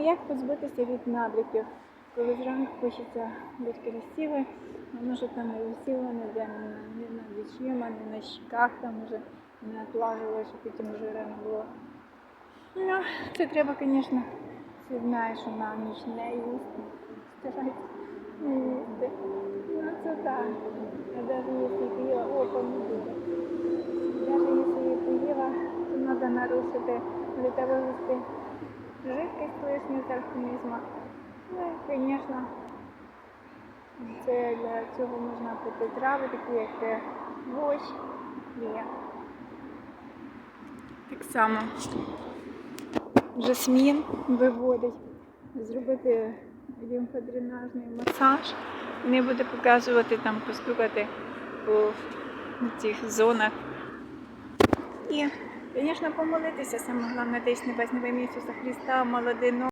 як позбутися від набряків? Коли зранку хочеться бути красивою, воно вже там не висіло ніде, ні на, ні на вічима, ні на щеках, там вже не отлажило, що потім вже рано було. Ну, це треба, звісно, ти знаєш, що на ніч не їсти. Ну, це так. А навіть якщо поїла, о, помідори. Даже если я поела, то надо нарушити для того, ввести жидкость лишню з організму. Ну і, звісно, це для цього можна пити трави, такі як е, борщ, є. Так само жасмін виводить, зробити лімфодренажний масаж. Не буде показувати там, постукати по цих зонах. І, звісно, помолитися, саме головне, десь небесне в Ісуса Христа, молодино.